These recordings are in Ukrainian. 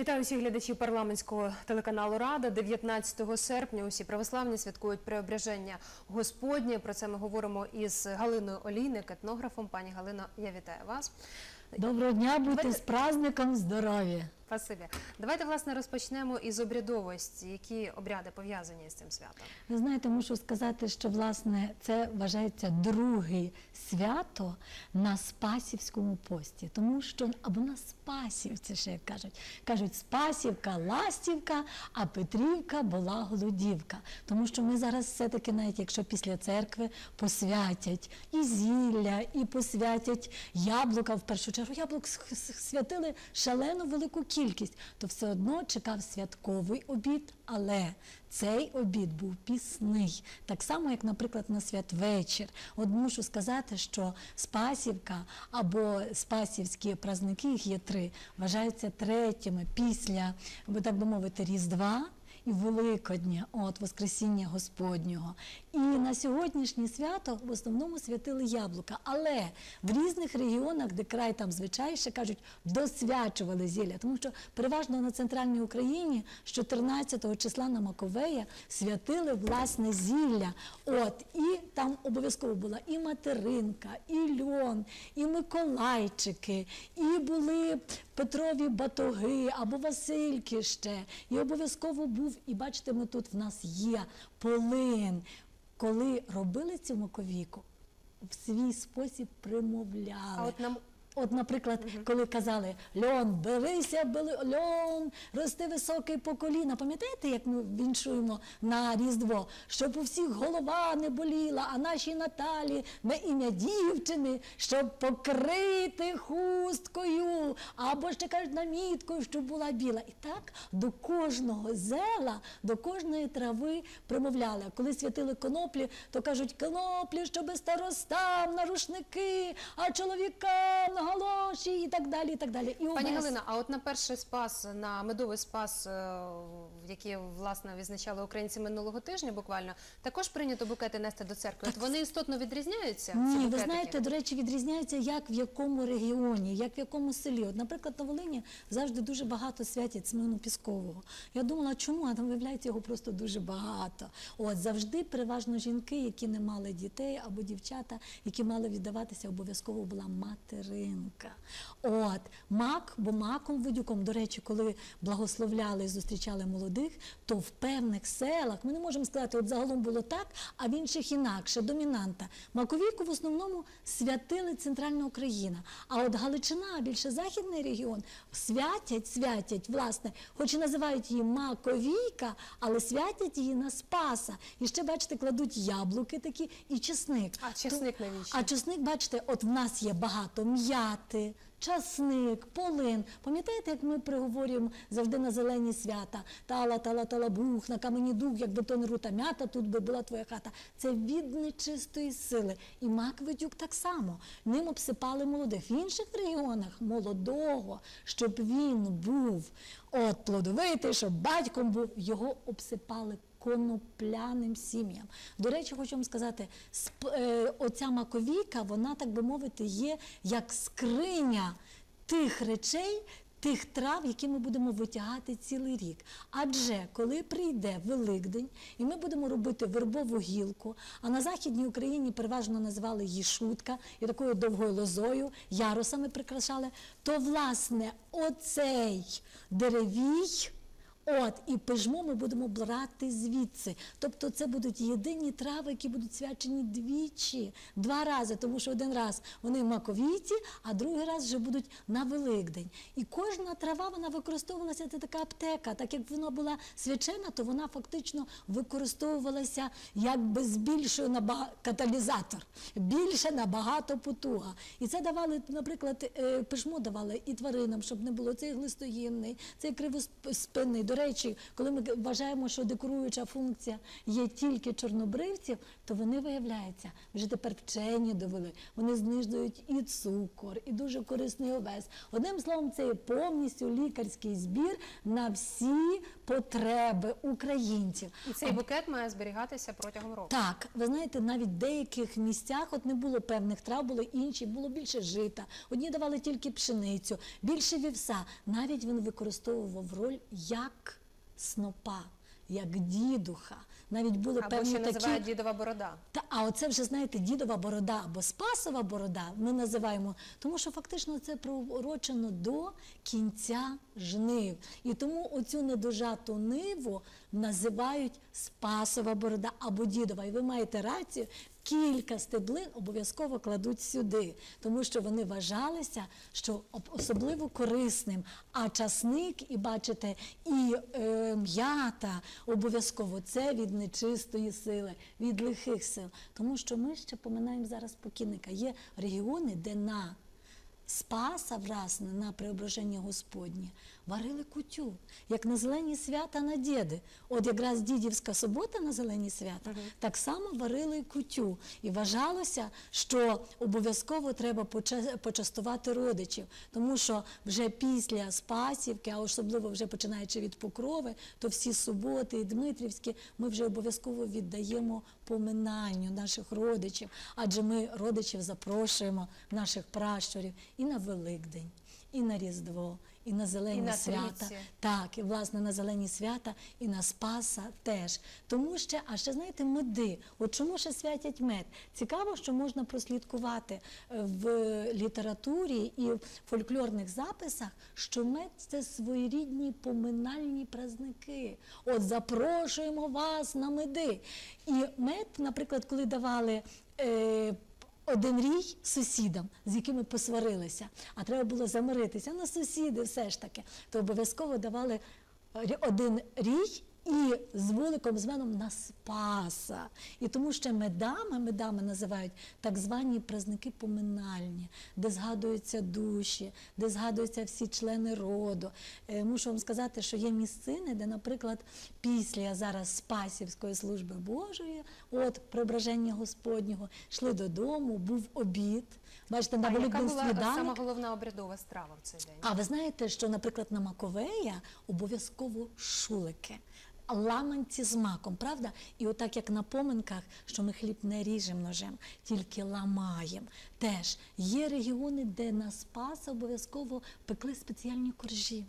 Вітаю всіх глядачів парламентського телеканалу Рада. 19 серпня усі православні святкують преображення Господнє. Про це ми говоримо із Галиною Олійник, етнографом. Пані Галино, я вітаю вас. Доброго дня, будьте Давайте- з праздником здоров'я. Спасибі. Давайте власне розпочнемо із обрядовості. Які обряди пов'язані з цим святом? Ви знаєте, мушу сказати, що власне це вважається друге свято на Спасівському пості, тому що або на Спасівці, ще як кажуть. Кажуть, Спасівка, Ластівка, а Петрівка була голодівка. Тому що ми зараз все-таки, навіть якщо після церкви посвятять і зілля, і посвятять яблука, в першу чергу яблук святили шалену велику кількість, то все одно чекав святковий обід, але цей обід був пісний, так само, як, наприклад, на святвечір. От мушу сказати, що Спасівка або Спасівські праздники, їх є три, вважаються третіми після, так би мовити, Різдва. І Великодня, от Воскресіння Господнього. І на сьогоднішнє свято в основному святили яблука. Але в різних регіонах, де край там звичайше кажуть, досвячували зілля. Тому що переважно на центральній Україні з 14 числа на Маковея святили власне зілля. От і там обов'язково була і материнка, і льон, і Миколайчики, і були Петрові батоги або Васильки ще. І обов'язково був, і бачите, ми тут в нас є полин. Коли робили цю маковіку, в свій спосіб примовляли. А от нам От, наприклад, коли казали Льон, берися, бели- льон, рости високий по коліна. Пам'ятаєте, як ми віншуємо на Різдво? Щоб у всіх голова не боліла, а нашій Наталі на ім'я дівчини, щоб покрити хусткою, або ще кажуть наміткою, щоб була біла. І так до кожного зела, до кожної трави примовляли. А коли святили коноплі, то кажуть коноплі, щоби старостам на рушники, а чоловікам на галоші і так далі. І так далі. І Пані увесь- Галина, а от на перший спас, на медовий спас, е, який власне відзначали українці минулого тижня, буквально також прийнято букети нести до церкви. От вони істотно відрізняються. Ні, ви знаєте, до речі, відрізняються як в якому регіоні, як в якому селі. От, наприклад, на Волині завжди дуже багато святять Семену Піскового. Я думала, чому? А там виявляється його просто дуже багато. От завжди переважно жінки, які не мали дітей або дівчата, які мали віддаватися, обов'язково була материнка. От мак, бо маком видюком, до речі, коли благословляли і зустрічали молодих, то в певних селах ми не можемо сказати, от загалом було так, а в інших інакше, домінанта. Маковійку в основному святили центральна Україна. А от Галичина, більше західний регіон, святять, святять, власне, хоч і називають її Маковійка, але святять її на Спаса. І ще, бачите, кладуть яблуки такі і чесник. А чесник навіщо? А чесник, бачите, от в нас є багато м'яти, часник, полин. Пам'ятаєте, як ми приговорюємо завжди на зелені свята? Тала, тала, тала, бух, на камені дух, якби то не рута м'ята, тут би була твоя хата. Це від нечистої сили. І мак видюк так само. Ним обсипали молодих. В інших регіонах молодого, щоб він був от плодовитий, щоб батьком був, його обсипали конопляним сім'ям. До речі, хочу вам сказати, е, оця маковійка, вона, так би мовити, є як скриня тих речей. Тих трав, які ми будемо витягати цілий рік. Адже коли прийде Великдень, і ми будемо робити вербову гілку, а на Західній Україні переважно називали її шутка і такою довгою лозою, ярусами прикрашали, то власне оцей деревій. От і пижмо ми будемо брати звідси. Тобто це будуть єдині трави, які будуть свячені двічі, два рази, тому що один раз вони в маковійці, а другий раз вже будуть на Великдень. І кожна трава вона використовувалася це така аптека. Так як вона була свячена, то вона фактично використовувалася якби з більшою наба... каталізатор, більше набагато потуга. І це давали, наприклад, е, пижмо давали і тваринам, щоб не було цей глистоїнний, цей кривоспинний. Речі, коли ми вважаємо, що декоруюча функція є тільки чорнобривців, то вони виявляються вже тепер вчені довели. Вони знижують і цукор, і дуже корисний овес. Одним словом, це є повністю лікарський збір на всі потреби українців. І цей букет має зберігатися протягом року. Так, ви знаєте, навіть в деяких місцях от не було певних трав, були інші, було більше жита. Одні давали тільки пшеницю, більше вівса. Навіть він використовував роль як снопа, як дідуха. Навіть були Або певні ще такі. називають дідова борода. Та, а оце вже, знаєте, дідова борода або спасова борода ми називаємо, тому що фактично це приурочено до кінця жнив. І тому оцю недожату ниву називають спасова борода або дідова. І ви маєте рацію, кілька стеблин обов'язково кладуть сюди, тому що вони вважалися, що особливо корисним. А часник, і бачите, і е, м'ята обов'язково це від нечистої сили, від лихих сил. Тому що ми ще поминаємо зараз покійника. Є регіони, де на Спаса, власне, на преображення Господнє варили кутю, як на зелені свята на діди. От якраз дідівська субота на зелені свята, так само варили кутю. І вважалося, що обов'язково треба почастувати родичів, тому що вже після Спасівки, а особливо вже починаючи від Покрови, то всі суботи і Дмитрівські ми вже обов'язково віддаємо поминанню наших родичів, адже ми родичів запрошуємо наших пращурів і на Великдень, і на Різдво, і на зелені І на свята. Так, і власне на зелені свята, і на Спаса теж. Тому ще, а ще знаєте, меди. От чому ще святять мед? Цікаво, що можна прослідкувати е, в літературі і в фольклорних записах, що мед це своєрідні поминальні праздники. От запрошуємо вас на меди. І мед, наприклад, коли давали. Е, один рій сусідам, з якими посварилися, а треба було замиритися. На сусіди, все ж таки, то обов'язково давали рі- один рій і з вуликом з вином на Спаса. І тому ще медами, медами називають так звані праздники поминальні, де згадуються душі, де згадуються всі члени роду. Е, Мушу вам сказати, що є місцини, де, наприклад, після зараз Спасівської служби Божої, от преображення Господнього, йшли додому, був обід. Бачите, на А яка була сама головна обрядова страва в цей день? А ви знаєте, що, наприклад, на Маковея обов'язково шулики. Ламанці з маком, правда? І отак як на поминках, що ми хліб не ріжемо ножем, тільки ламаємо. Теж є регіони, де на Спаса обов'язково пекли спеціальні коржі.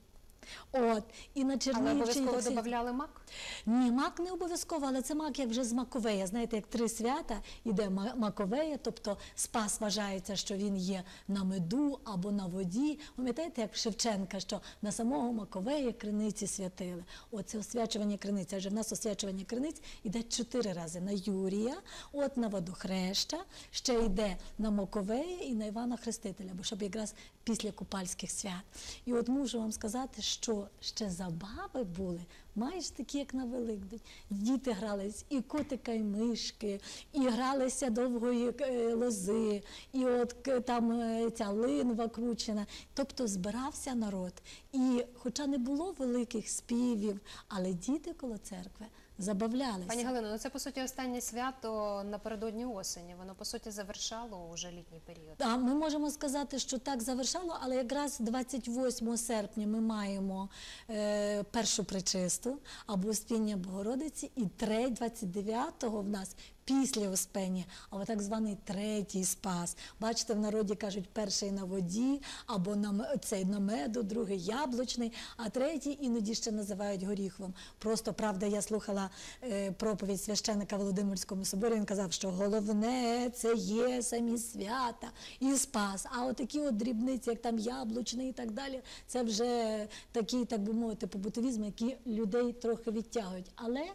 От, і на Але обов'язково так додавали мак? Ні, мак не обов'язково, але це мак як вже з Маковея. Знаєте, як три свята іде Маковея, тобто Спас вважається, що він є на меду або на воді. Пам'ятаєте, як Шевченка, що на самого Маковея криниці святили. Оце освячування криниці. Адже в нас освячування криниць іде чотири рази на Юрія, от на водохреща, ще йде на Маковея і на Івана Хрестителя, бо щоб якраз після купальських свят. І от можу вам сказати, що ще забави були майже такі, як на Великдень. Діти грались і котика, і мишки, і гралися довгої е, лози, і от там е, ця линва кручена. Тобто збирався народ. І хоча не було великих співів, але діти коло церкви забавлялися. Пані Галино, ну це по суті останнє свято напередодні осені. Воно по суті завершало уже літній період. А ми можемо сказати, що так завершало, але якраз 28 серпня ми маємо е, першу причисту або спіння Богородиці, і 3, 29-го в нас після Успення, або так званий третій спас. Бачите, в народі кажуть, перший на воді, або на цей на меду, другий яблучний, а третій іноді ще називають горіховим. Просто правда, я слухала е, проповідь священника Володимирському соборі. Він казав, що головне це є самі свята і спас. А от такі от дрібниці, як там яблучний і так далі, це вже такий, так би мовити, побутовізм, які людей трохи відтягують. Але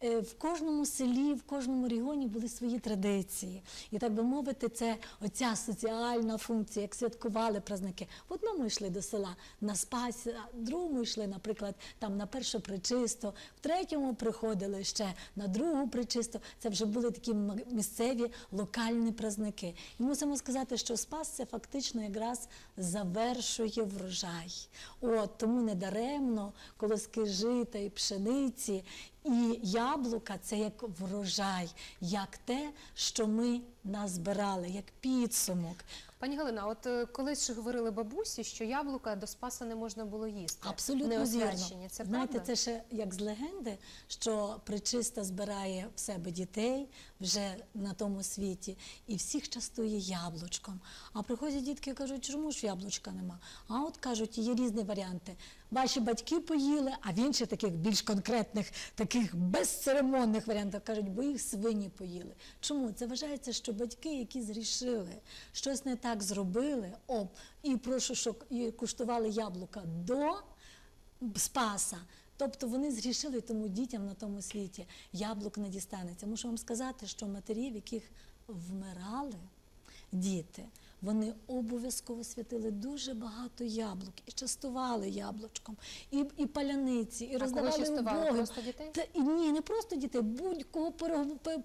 в кожному селі, в кожному регіоні були свої традиції. І так би мовити, це оця соціальна функція, як святкували праздники. В одному йшли до села на Спас, в другому йшли, наприклад, там на перше причисто, в третьому приходили ще на другу причисто. Це вже були такі місцеві локальні праздники. І мусимо сказати, що Спас це фактично якраз завершує врожай. От тому не даремно колоски жита і пшениці. І яблука це як врожай, як те, що ми назбирали, як підсумок. Пані Галина, от е, колись ж говорили бабусі, що яблука до спаса не можна було їсти. Абсолютно вірно. освячені. Це Знаєте, правда? це ще як з легенди, що причиста збирає в себе дітей вже на тому світі і всіх частує яблучком. А приходять дітки і кажуть, чому ж яблучка нема? А от кажуть, є різні варіанти. Ваші батьки поїли, а в інших таких більш конкретних, таких безцеремонних варіантах кажуть, бо їх свині поїли. Чому? Це вважається, що батьки, які зрішили, щось не так зробили, оп, і прошу, що куштували яблука до Спаса. Тобто вони зрішили тому дітям на тому світі яблук не дістанеться. Мушу вам сказати, що матері, в яких вмирали діти, вони обов'язково святили дуже багато яблук і частували яблучком, і, і паляниці, і роздавали убогим. Та, і ні, не просто дітей, будь-кого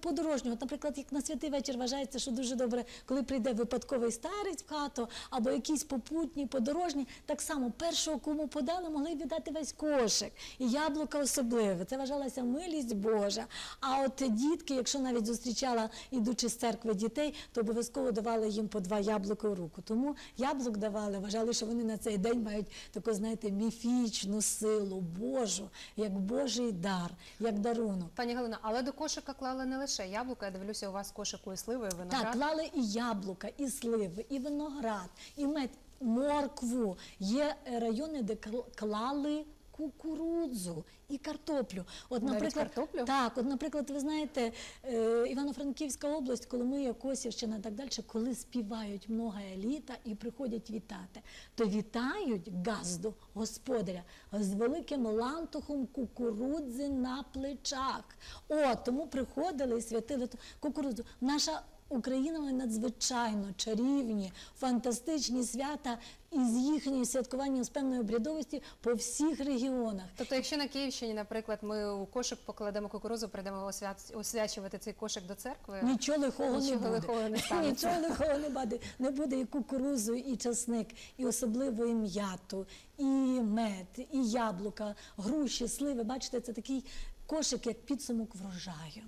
подорожнього. Наприклад, як на святий вечір вважається, що дуже добре, коли прийде випадковий старець в хату або якийсь попутній, подорожній, так само першого, кому подали, могли віддати весь кошик. І яблука особливо. Це вважалася милість Божа. А от дітки, якщо навіть зустрічала, ідучи з церкви дітей, то обов'язково давали їм по два яблука в руку. Тому яблук давали, вважали, що вони на цей день мають таку, знаєте, міфічну силу Божу, як Божий дар, як дарунок. Пані Галина, але до кошика клали не лише яблука. Я дивлюся, у вас кошику і сливи, і виноград. Так, клали і яблука, і сливи, і виноград, і мед, моркву. Є райони, де кл- клали кукурудзу і картоплю. От, Навіть наприклад, картоплю? Так, от, наприклад, ви знаєте, е, Івано-Франківська область, Коломия, Косівщина і так далі, коли співають много еліта і приходять вітати, то вітають газду господаря з великим лантухом кукурудзи на плечах. О, тому приходили і святили кукурудзу. Наша Україна має надзвичайно чарівні, фантастичні свята із їхньою святкуванням з певною обрядовості по всіх регіонах. Тобто, якщо на Київщині, наприклад, ми у кошик покладемо кукурузу, прийдемо освячувати цей кошик до церкви. Нічого лихого не Нічого буде. лихого не станеться. Нічого лихого не буде. Не буде і кукурузу, і часник, і особливо і м'яту, і мед, і яблука, груші, сливи. Бачите, це такий кошик, як підсумок врожаю.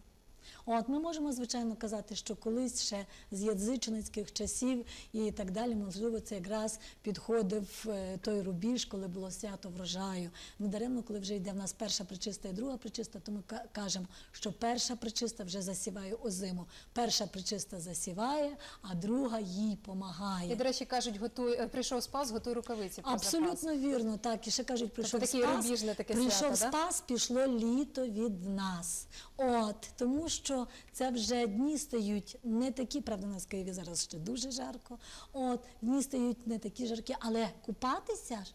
От ми можемо звичайно казати, що колись ще з язичницьких часів і так далі, можливо, це якраз підходив е, той рубіж, коли було свято врожаю. Недаремно, коли вже йде в нас перша причиста і друга причиста, то ми кажемо, що перша причиста вже засіває озиму. Перша причиста засіває, а друга їй І, до речі, кажуть, готуй, е, прийшов спас, готуй рукавиці. Абсолютно вірно, так. І ще кажуть, прийшов таке спас, рубіжне таке прийшов свято, да? спас, пішло літо від нас. От, тому що це вже дні стають не такі, правда, в Києві зараз ще дуже жарко. От, дні стають не такі жаркі, але купатися ж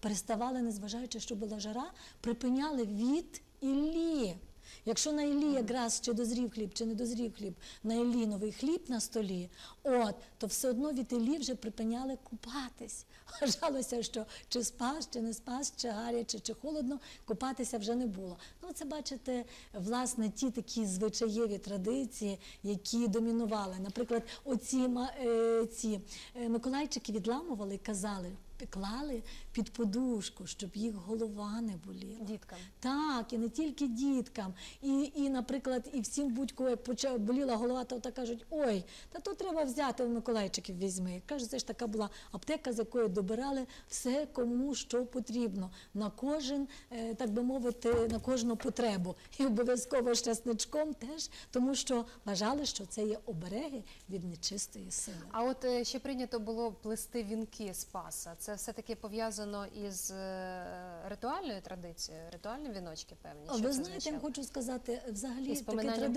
переставали, незважаючи, що була жара, припиняли від Іллі. Якщо на Іллі якраз чи дозрів хліб, чи не дозрів хліб, на Іллі новий хліб на столі, от, то все одно від Іллі вже припиняли купатись. Вважалося, що чи спас, чи не спас, чи гаряче, чи холодно, купатися вже не було. Ну, це бачите, власне, ті такі звичаєві традиції, які домінували. Наприклад, оці е, ці е, Миколайчики відламували і казали, клали під подушку, щоб їх голова не боліла. Діткам. Так, і не тільки діткам. І, і наприклад, і всім будь-кого, як почала боліла голова, то так кажуть, ой, та то треба взяти в Миколайчиків візьми. Каже, це ж така була аптека, з якої добирали все, кому що потрібно, на кожен, е, так би мовити, на кожну потребу. І обов'язково з часничком теж, тому що вважали, що це є обереги від нечистої сили. А от е, ще прийнято було плести вінки Спаса. Це все-таки пов'язано із е, ритуальною традицією, ритуальні віночки певні. Що Ви це знаєте, я хочу сказати, взагалі такі поминанням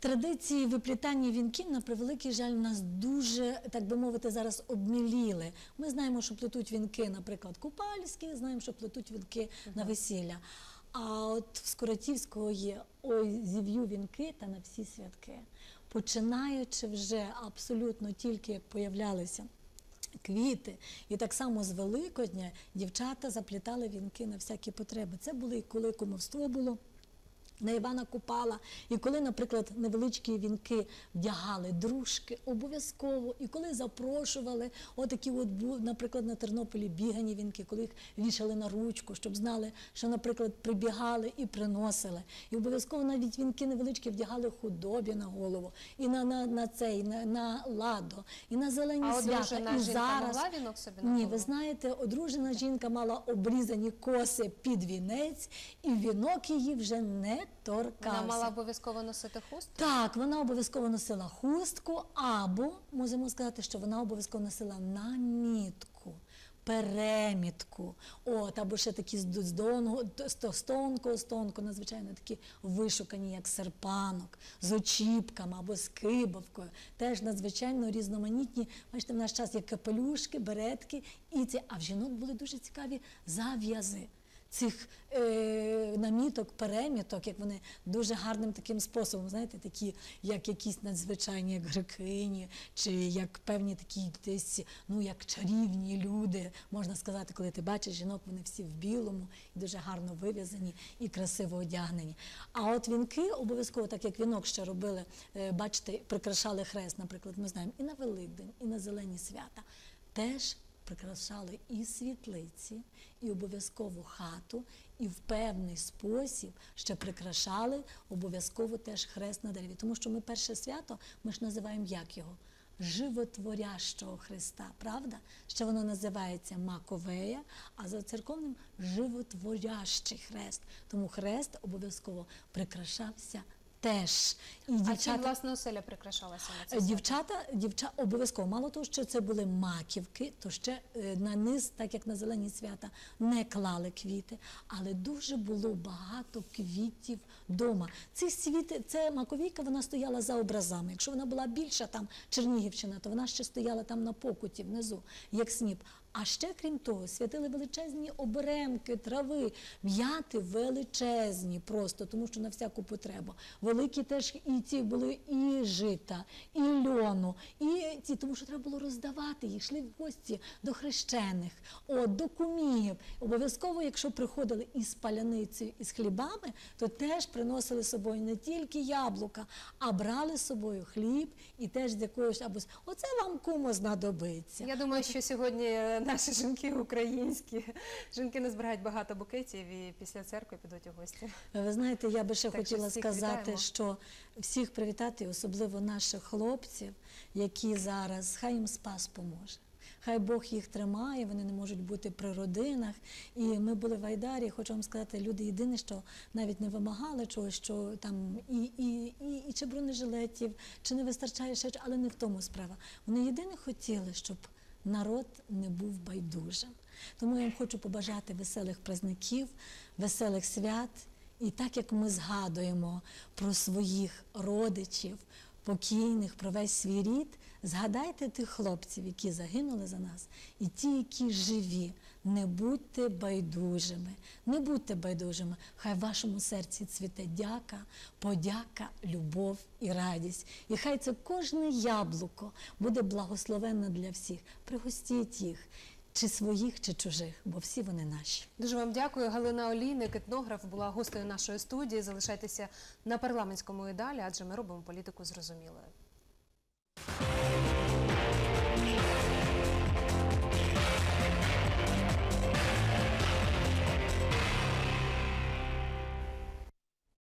традиції. виплітання вінків, на превеликий жаль, нас дуже, так би мовити, зараз обміліли. Ми знаємо, що плетуть вінки, наприклад, купальські, знаємо, що плетуть вінки на весілля. А от в Скоротівського є ой, зів'ю вінки та на всі святки. Починаючи вже абсолютно тільки як появлялися квіти, і так само з Великодня дівчата заплітали вінки на всякі потреби. Це були і коли кумовство було. На Івана Купала, і коли, наприклад, невеличкі вінки вдягали дружки, обов'язково, і коли запрошували, отакі от наприклад, на Тернополі бігані вінки, коли їх вішали на ручку, щоб знали, що, наприклад, прибігали і приносили. І обов'язково навіть вінки невеличкі вдягали худобі на голову, і на, на, на цей, на, на ладо, і на зелені А свята. одружена і жінка зараз могла вінок собі на ні, ви знаєте, одружена жінка мала обрізані коси під вінець, і вінок її вже не торкався. Вона мала обов'язково носити хустку? Так, вона обов'язково носила хустку, або можемо сказати, що вона обов'язково носила намітку. Перемітку, от або ще такі з д- з тонкого, з тонкого, надзвичайно такі вишукані, як серпанок, з очіпками або з кибавкою. Теж надзвичайно різноманітні. Бачите, в наш час є капелюшки, беретки і ці. А в жінок були дуже цікаві зав'язи цих е, наміток, переміток, як вони дуже гарним таким способом, знаєте, такі, як якісь надзвичайні, як грекині, чи як певні такі десь, ну як чарівні люди, можна сказати, коли ти бачиш жінок, вони всі в білому і дуже гарно вив'язані і красиво одягнені. А от вінки обов'язково, так як вінок ще робили, е, бачите, прикрашали хрест, наприклад, ми знаємо і на Великдень, і на зелені свята. Теж прикрашали і світлиці, і обов'язково хату, і в певний спосіб ще прикрашали обов'язково теж хрест на дереві. Тому що ми перше свято, ми ж називаємо як його? Животворящого Христа, правда? Ще воно називається Маковея, а за церковним животворящий хрест. Тому хрест обов'язково прикрашався теж. І А чим власне оселя прикрашалася на свято? Дівчата, дівча обов'язково мало того, що це були маківки, то ще е, на низ, так як на зелені свята, не клали квіти, але дуже було багато квітів вдома. Ці світи, це маковійка, вона стояла за образами. Якщо вона була більша, там Чернігівщина, то вона ще стояла там на покуті внизу, як сніп. А ще крім того, святили величезні оберемки, трави, м'яти величезні, просто тому що на всяку потребу. Великі теж і ці були і жита, і льону, і ці, тому що треба було роздавати їх, йшли в гості до хрещених, от, до кумів. Обов'язково, якщо приходили із паляницею, із хлібами, то теж приносили з собою не тільки яблука, а брали з собою хліб і теж з якоїсь або оце вам кумо знадобиться. Я думаю, що сьогодні е, наші жінки українські жінки не збирають багато букетів і після церкви підуть у гості. Ви знаєте, я би ще Так хотіла сказати, вітаємо. що всіх привітати, особливо наших хлопців, які зараз, хай їм спас поможе. Хай Бог їх тримає, вони не можуть бути при родинах. І ми були в Айдарі, хочу вам сказати, люди єдине, що навіть не вимагали чогось, що там і, і, і, і чи бронежилетів, чи не вистачає ще, але не в тому справа. Вони єдине хотіли, щоб народ не був байдужим. Тому я вам хочу побажати веселих праздників, веселих свят. І так як ми згадуємо про своїх родичів, покійних, про весь свій рід, згадайте тих хлопців, які загинули за нас, і ті, які живі. Не будьте байдужими, не будьте байдужими. Хай в вашому серці цвіте дяка, подяка, любов і радість. І хай це кожне яблуко буде благословенне для всіх. Пригостіть їх, чи своїх, чи чужих, бо всі вони наші. Дуже вам дякую. Галина Олійник, етнограф, була гостею нашої студії. Залишайтеся на парламентському і далі, адже ми робимо політику зрозумілою.